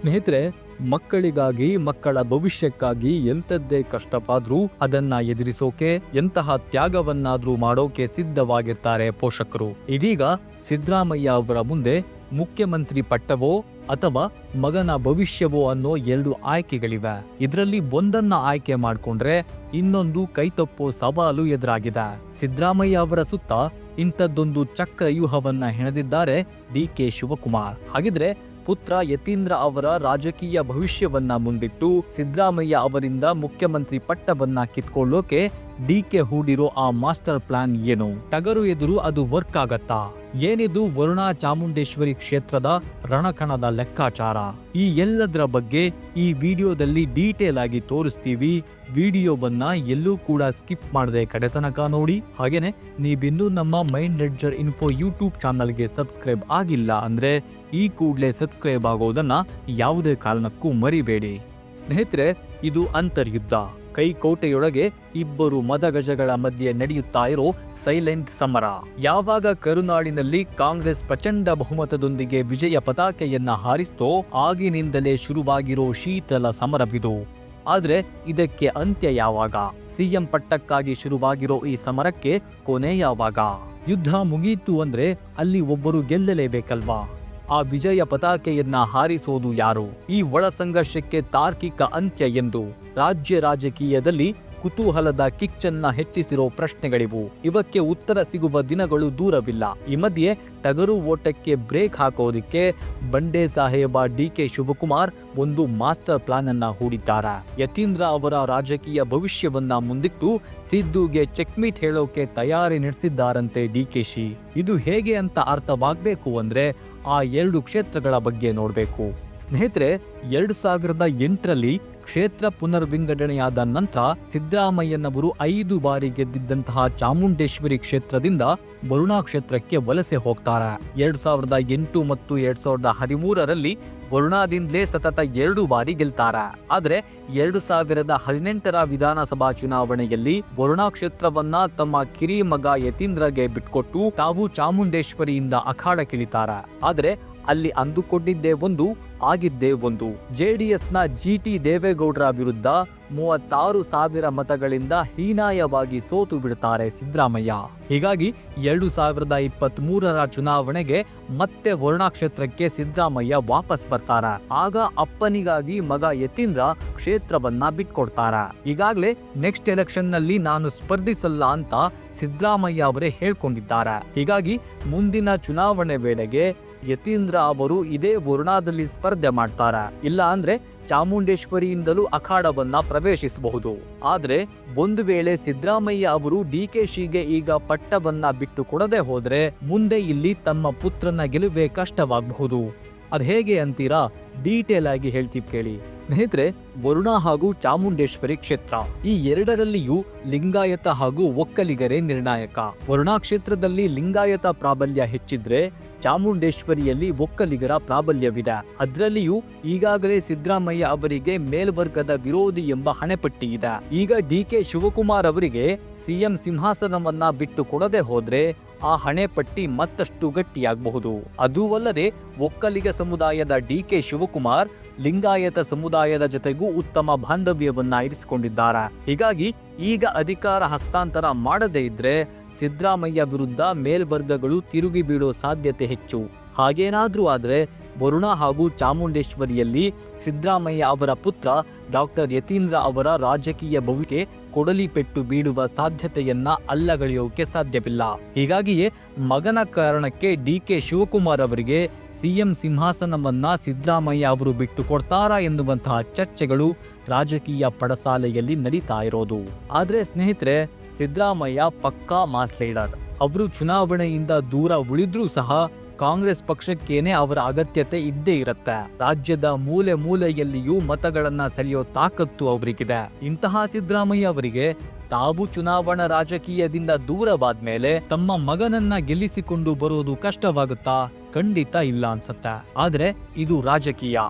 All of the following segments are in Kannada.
ಸ್ನೇಹಿತರೆ, ಮಕ್ಕಳಿಗಾಗಿ, ಮಕ್ಕಳ ಭವಿಷ್ಯಕ್ಕಾಗಿ ಎಂಥದ್ದೇ ಕಷ್ಟವಾದ್ರೂ ಅದನ್ನ ಎದುರಿಸೋಕೆ, ಎಂತಹ ತ್ಯಾಗವನ್ನಾದ್ರೂ ಮಾಡೋಕೆ ಸಿದ್ಧವಾಗಿರ್ತಾರೆ ಪೋಷಕರು. ಇದೀಗ ಸಿದ್ದರಾಮಯ್ಯ ಅವರ ಮುಂದೆ ಮುಖ್ಯಮಂತ್ರಿ ಪಟ್ಟವೋ ಅಥವಾ ಮಗನ ಭವಿಷ್ಯವೋ ಅನ್ನೋ ಎರಡು ಆಯ್ಕೆಗಳಿವೆ. ಇದರಲ್ಲಿ ಒಂದನ್ನ ಆಯ್ಕೆ ಮಾಡಿಕೊಂಡ್ರೆ ಇನ್ನೊಂದು ಕೈತಪ್ಪೋ ಸವಾಲು ಎದುರಾಗಿದೆ. ಸಿದ್ದರಾಮಯ್ಯ ಅವರ ಸುತ್ತ ಇಂಥದ್ದೊಂದು ಚಕ್ರವ್ಯೂಹವನ್ನ ಹೆಣೆದಿದ್ದಾರೆ ಡಿ ಕೆ ಶಿವಕುಮಾರ್. ಹಾಗಿದ್ರೆ ಪುತ್ರ ಯತೀಂದ್ರ ಅವರ ರಾಜಕೀಯ ಭವಿಷ್ಯವನ್ನ ಮುಂದಿಟ್ಟು ಸಿದ್ದರಾಮಯ್ಯ ಅವರಿಂದ ಮುಖ್ಯಮಂತ್ರಿ ಪಟ್ಟವನ್ನ ಕಿತ್ಕೊಳ್ಳೋಕೆ ಡಿಕೆ ಹೂಡಿರೋ ಆ ಮಾಸ್ಟರ್ ಪ್ಲಾನ್ ಏನು? ಟಗರು ಎದುರು ಅದು ವರ್ಕ್ ಆಗತ್ತಾ? ಏನಿದು ವರುಣಾ ಚಾಮುಂಡೇಶ್ವರಿ ಕ್ಷೇತ್ರದ ರಣಕಣದ ಲೆಕ್ಕಾಚಾರ? ಈ ಎಲ್ಲದರ ಬಗ್ಗೆ ಈ ವಿಡಿಯೋದಲ್ಲಿ ಡೀಟೇಲ್ ಆಗಿ ತೋರಿಸ್ತೀವಿ. ವಿಡಿಯೋವನ್ನ ಎಲ್ಲೂ ಕೂಡ ಸ್ಕಿಪ್ ಮಾಡದೆ ಕಡೆತನಕ ನೋಡಿ. ಹಾಗೇನೆ, ನೀವಿನ್ನೂ ನಮ್ಮ ಮೈಂಡ್ ಲೆಡ್ಜರ್ ಇನ್ಫೋ ಯೂಟ್ಯೂಬ್ ಚಾನಲ್ಗೆ ಸಬ್ಸ್ಕ್ರೈಬ್ ಆಗಿಲ್ಲ ಅಂದ್ರೆ ಈ ಕೂಡಲೇ ಸಬ್ಸ್ಕ್ರೈಬ್ ಆಗೋದನ್ನ ಯಾವುದೇ ಕಾರಣಕ್ಕೂ ಮರಿಬೇಡಿ. ಸ್ನೇಹಿತರೆ, ಇದು ಅಂತರ್ಯುದ್ಧ. ಕೈಕೋಟೆಯೊಳಗೆ ಇಬ್ಬರು ಮದಗಜಗಳ ಮಧ್ಯೆ ನಡೆಯುತ್ತಾ ಇರೋ ಸೈಲೆಂಟ್ ಸಮರ. ಯಾವಾಗ ಕರುನಾಡಿನಲ್ಲಿ ಕಾಂಗ್ರೆಸ್ ಪ್ರಚಂಡ ಬಹುಮತದೊಂದಿಗೆ ವಿಜಯ ಪತಾಕೆಯನ್ನ ಹಾರಿಸ್ತೋ ಆಗಿನಿಂದಲೇ ಶುರುವಾಗಿರೋ ಶೀತಲ ಸಮರವಿದು. ಆದ್ರೆ ಇದಕ್ಕೆ ಅಂತ್ಯ ಯಾವಾಗ? ಸಿಎಂ ಪಟ್ಟಕ್ಕಾಗಿ ಶುರುವಾಗಿರೋ ಈ ಸಮರಕ್ಕೆ ಕೊನೆ ಯಾವಾಗ? ಯುದ್ಧ ಮುಗೀತು ಅಂದ್ರೆ ಅಲ್ಲಿ ಒಬ್ಬರು ಗೆಲ್ಲಲೇಬೇಕಲ್ವಾ? ಆ ವಿಜಯ ಪತಾಕೆಯನ್ನ ಹಾರಿಸೋದು ಯಾರು? ಈ ಒಳ ಸಂಘರ್ಷಕ್ಕೆ ತಾರ್ಕಿಕ ಅಂತ್ಯ ಎಂದು ರಾಜ್ಯ ರಾಜಕೀಯದಲ್ಲಿ ಕುತೂಹಲದ ಕಿಚ್ಚನ್ನ ಹೆಚ್ಚಿಸಿರೋ ಪ್ರಶ್ನೆಗಳಿವು. ಇವಕ್ಕೆ ಉತ್ತರ ಸಿಗುವ ದಿನಗಳು ದೂರವಿಲ್ಲ. ಈ ಮಧ್ಯೆ ಟಗರು ಓಟಕ್ಕೆ ಬ್ರೇಕ್ ಹಾಕೋದಿಕ್ಕೆ ಬಂಡೆ ಸಾಹೇಬ ಡಿ ಕೆ ಶಿವಕುಮಾರ್ ಒಂದು ಮಾಸ್ಟರ್ ಪ್ಲಾನ್ ಅನ್ನ ಹೂಡಿದ್ದಾರೆ. ಯತೀಂದ್ರ ಅವರ ರಾಜಕೀಯ ಭವಿಷ್ಯವನ್ನ ಮುಂದಿಟ್ಟು ಸಿದ್ದುಗೆ ಚೆಕ್ಮೀಟ್ ಹೇಳೋಕೆ ತಯಾರಿ ನಡೆಸಿದ್ದಾರಂತೆ ಡಿಕೆಶಿ ಇದು ಹೇಗೆ ಅಂತ ಅರ್ಥವಾಗಬೇಕು ಅಂದ್ರೆ ಆ ಎರಡು ಕ್ಷೇತ್ರಗಳ ಬಗ್ಗೆ ನೋಡಬೇಕು. ಸ್ನೇಹಿತರೆ, ಎರಡು ಸಾವಿರದ ಎಂಟರಲ್ಲಿ ಕ್ಷೇತ್ರ ಪುನರ್ವಿಂಗಡಣೆಯಾದ ನಂತರ ಸಿದ್ದರಾಮಯ್ಯನವರು ಐದು ಬಾರಿ ಗೆದ್ದಿದ್ದಂತಹ ಚಾಮುಂಡೇಶ್ವರಿ ಕ್ಷೇತ್ರದಿಂದ ವರುಣಾ ಕ್ಷೇತ್ರಕ್ಕೆ ವಲಸೆ ಹೋಗ್ತಾರೆ. ಎರಡ್ ಸಾವಿರದ ಎಂಟು ಮತ್ತು ಎರಡ್ ಸಾವಿರದ ಹದಿಮೂರರಲ್ಲಿ ವರುಣಾದಿಂದಲೇ ಸತತ ಎರಡು ಬಾರಿ ಗೆಲ್ತಾರ. ಆದರೆ ಎರಡು ಸಾವಿರದ ಹದಿನೆಂಟರ ವಿಧಾನಸಭಾ ಚುನಾವಣೆಯಲ್ಲಿ ವರುಣಾ ಕ್ಷೇತ್ರವನ್ನ ತಮ್ಮ ಕಿರಿ ಮಗ ಯತೀಂದ್ರಗೆ ಬಿಟ್ಕೊಟ್ಟು ತಾವು ಚಾಮುಂಡೇಶ್ವರಿಯಿಂದ ಅಖಾಡಕ್ಕಿಳಿತಾರ. ಆದ್ರೆ ಅಲ್ಲಿ ಅಂದುಕೊಂಡಿದ್ದೇ ಒಂದು, ಆಗಿದ್ದೇ ಒಂದು. ಜೆಡಿಎಸ್ನ ಜಿ ಟಿ ದೇವೇಗೌಡರ ವಿರುದ್ಧ ಮೂವತ್ತಾರು ಸಾವಿರ ಮತಗಳಿಂದ ಹೀನಾಯವಾಗಿ ಸೋತು ಬಿಡುತ್ತಾರೆ ಸಿದ್ದರಾಮಯ್ಯ. ಹೀಗಾಗಿ ಎರಡು ಸಾವಿರದ ಇಪ್ಪತ್ತ್ ಮೂರರ ಚುನಾವಣೆಗೆ ಮತ್ತೆ ವರುಣಾ ಕ್ಷೇತ್ರಕ್ಕೆ ಸಿದ್ದರಾಮಯ್ಯ ವಾಪಸ್ ಬರ್ತಾರ. ಆಗ ಅಪ್ಪನಿಗಾಗಿ ಮಗ ಯತೀಂದ್ರ ಕ್ಷೇತ್ರವನ್ನ ಬಿಟ್ಕೊಡ್ತಾರ. ಈಗಾಗಲೇ ನೆಕ್ಸ್ಟ್ ಎಲೆಕ್ಷನ್ನಲ್ಲಿ ನಾನು ಸ್ಪರ್ಧಿಸಲ್ಲ ಅಂತ ಸಿದ್ದರಾಮಯ್ಯ ಅವರೇ ಹೇಳ್ಕೊಂಡಿದ್ದಾರೆ. ಹೀಗಾಗಿ ಮುಂದಿನ ಚುನಾವಣೆ ವೇಳೆಗೆ ಯತೀಂದ್ರ ಅವರು ಇದೇ ವರುಣಾದಲ್ಲಿ ಸ್ಪರ್ಧೆ ಮಾಡ್ತಾರ. ಇಲ್ಲ ಅಂದ್ರೆ ಚಾಮುಂಡೇಶ್ವರಿಯಿಂದಲೂ ಅಖಾಡವನ್ನ ಪ್ರವೇಶಿಸಬಹುದು. ಆದ್ರೆ ಒಂದು ವೇಳೆ ಸಿದ್ದರಾಮಯ್ಯ ಅವರು ಡಿ ಕೆ ಶಿಗೆ ಈಗ ಪಟ್ಟವನ್ನ ಬಿಟ್ಟು ಕೊಡದೆ ಹೋದ್ರೆ ಮುಂದೆ ಇಲ್ಲಿ ತಮ್ಮ ಪುತ್ರನ ಗೆಲುವೇ ಕಷ್ಟವಾಗಬಹುದು. ಅದ್ ಹೇಗೆ ಅಂತೀರಾ? ಡೀಟೇಲ್ ಆಗಿ ಹೇಳ್ತೀವಿ ಕೇಳಿ. ಸ್ನೇಹಿತರೆ, ವರುಣಾ ಹಾಗೂ ಚಾಮುಂಡೇಶ್ವರಿ ಕ್ಷೇತ್ರ. ಈ ಎರಡರಲ್ಲಿಯೂ ಲಿಂಗಾಯತ ಹಾಗೂ ಒಕ್ಕಲಿಗರೇ ನಿರ್ಣಾಯಕ. ವರುಣಾ ಕ್ಷೇತ್ರದಲ್ಲಿ ಲಿಂಗಾಯತ ಪ್ರಾಬಲ್ಯ ಹೆಚ್ಚಿದ್ರೆ ಚಾಮುಂಡೇಶ್ವರಿಯಲ್ಲಿ ಒಕ್ಕಲಿಗರ ಪ್ರಾಬಲ್ಯವಿದೆ. ಅದರಲ್ಲಿಯೂ ಈಗಾಗಲೇ ಸಿದ್ದರಾಮಯ್ಯ ಅವರಿಗೆ ಮೇಲ್ವರ್ಗದ ವಿರೋಧಿ ಎಂಬ ಹಣೆಪಟ್ಟಿ ಇದೆ. ಈಗ ಡಿ ಕೆ ಶಿವಕುಮಾರ್ ಅವರಿಗೆ ಸಿಎಂ ಸಿಂಹಾಸನವನ್ನ ಬಿಟ್ಟು ಕೊಡದೆ ಹೋದ್ರೆ ಆ ಹಣೆಪಟ್ಟಿ ಮತ್ತಷ್ಟು ಗಟ್ಟಿಯಾಗಬಹುದು. ಅದೂ ಅಲ್ಲದೆ ಒಕ್ಕಲಿಗ ಸಮುದಾಯದ ಡಿ ಕೆ ಶಿವಕುಮಾರ್ ಲಿಂಗಾಯತ ಸಮುದಾಯದ ಜೊತೆಗೂ ಉತ್ತಮ ಬಾಂಧವ್ಯವನ್ನ ಇರಿಸಿಕೊಂಡಿದ್ದಾರೆ. ಹೀಗಾಗಿ ಈಗ ಅಧಿಕಾರ ಹಸ್ತಾಂತರ ಮಾಡದೇ ಇದ್ರೆ ಸಿದ್ದರಾಮಯ್ಯ ವಿರುದ್ಧ ಮೇಲ್ವರ್ಗಗಳು ತಿರುಗಿ ಬೀಳೋ ಸಾಧ್ಯತೆ ಹೆಚ್ಚು. ಹಾಗೇನಾದರೂ ಆದರೆ ವರುಣ ಹಾಗೂ ಚಾಮುಂಡೇಶ್ವರಿಯಲ್ಲಿ ಸಿದ್ದರಾಮಯ್ಯ ಅವರ ಪುತ್ರ ಡಾಕ್ಟರ್ ಯತೀಂದ್ರ ಅವರ ರಾಜಕೀಯ ಭವಿಕೆ ಕೊಡಲಿ ಪೆಟ್ಟು ಬೀಳುವ ಸಾಧ್ಯತೆಯನ್ನ ಅಲ್ಲಗಳೆಯೋಕೆ ಸಾಧ್ಯವಿಲ್ಲ. ಹೀಗಾಗಿಯೇ ಮಗನ ಕಾರಣಕ್ಕೆ ಡಿ ಕೆ ಶಿವಕುಮಾರ್ ಅವರಿಗೆ ಸಿಎಂ ಸಿಂಹಾಸನವನ್ನ ಸಿದ್ದರಾಮಯ್ಯ ಅವರು ಬಿಟ್ಟು ಕೊಡ್ತಾರಾ ಎನ್ನುವಂತಹ ಚರ್ಚೆಗಳು ರಾಜಕೀಯ ಪಡಸಾಲೆಯಲ್ಲಿ ನಡೀತಾ ಇರೋದು. ಆದರೆ ಸ್ನೇಹಿತರೆ ಸಿದ್ದರಾಮಯ್ಯ ಪಕ್ಕಾ ಮಾಸ್ ಲೀಡರ್ ಅವರು ಚುನಾವಣೆಯಿಂದ ದೂರ ಉಳಿದ್ರೂ ಸಹ ಕಾಂಗ್ರೆಸ್ ಪಕ್ಷಕ್ಕೇನೆ ಅವರ ಅಗತ್ಯತೆ ಇದ್ದೇ ಇರುತ್ತೆ. ರಾಜ್ಯದ ಮೂಲೆ ಮೂಲೆಯಲ್ಲಿಯೂ ಮತಗಳನ್ನ ಸೆಳೆಯೋ ತಾಕತ್ತು ಅವರಿಗಿದೆ. ಇಂತಹ ಸಿದ್ದರಾಮಯ್ಯ ಅವರಿಗೆ ತಾವು ಚುನಾವಣಾ ರಾಜಕೀಯದಿಂದ ದೂರವಾದ್ಮೇಲೆ ತಮ್ಮ ಮಗನನ್ನ ಗೆಲ್ಲಿಸಿಕೊಂಡು ಬರೋದು ಕಷ್ಟವಾಗುತ್ತಾ ಖಂಡಿತ ಇಲ್ಲ ಅನ್ಸತ್ತೆ. ಆದ್ರೆ ಇದು ರಾಜಕೀಯ.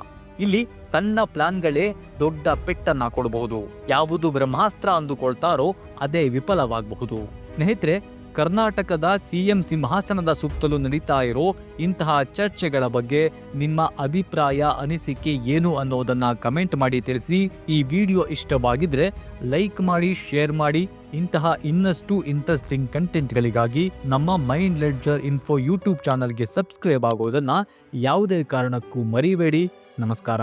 ಇಲ್ಲಿ ಸಣ್ಣ ಪ್ಲಾನ್ಗಳೇ ದೊಡ್ಡ ಪೆಟ್ಟನ್ನ ಕೊಡಬಹುದು. ಯಾವುದು ಬ್ರಹ್ಮಾಸ್ತ್ರ ಅಂದುಕೊಳ್ತಾರೋ ಅದೇ ವಿಫಲವಾಗಬಹುದು. ಸ್ನೇಹಿತರೆ, ಕರ್ನಾಟಕದ ಸಿಎಂ ಸಿಂಹಾಸನದ ಸುತ್ತಲೂ ನಡೀತಾ ಇರೋ ಇಂತಹ ಚರ್ಚೆಗಳ ಬಗ್ಗೆ ನಿಮ್ಮ ಅಭಿಪ್ರಾಯ, ಅನಿಸಿಕೆ ಏನು ಅನ್ನೋದನ್ನ ಕಮೆಂಟ್ ಮಾಡಿ ತಿಳಿಸಿ. ಈ ವಿಡಿಯೋ ಇಷ್ಟವಾಗಿದ್ರೆ ಲೈಕ್ ಮಾಡಿ, ಶೇರ್ ಮಾಡಿ. ಇಂತಹ ಇನ್ನಷ್ಟು ಇಂಟ್ರೆಸ್ಟಿಂಗ್ ಕಂಟೆಂಟ್ಗಳಿಗಾಗಿ ನಮ್ಮ ಮೈಂಡ್ ಲೆಡ್ಜರ್ ಇನ್ಫೋ ಯೂಟ್ಯೂಬ್ ಚಾನಲ್ಗೆ ಸಬ್ಸ್ಕ್ರೈಬ್ ಆಗೋದನ್ನ ಯಾವುದೇ ಕಾರಣಕ್ಕೂ ಮರಿಬೇಡಿ. నమస్కార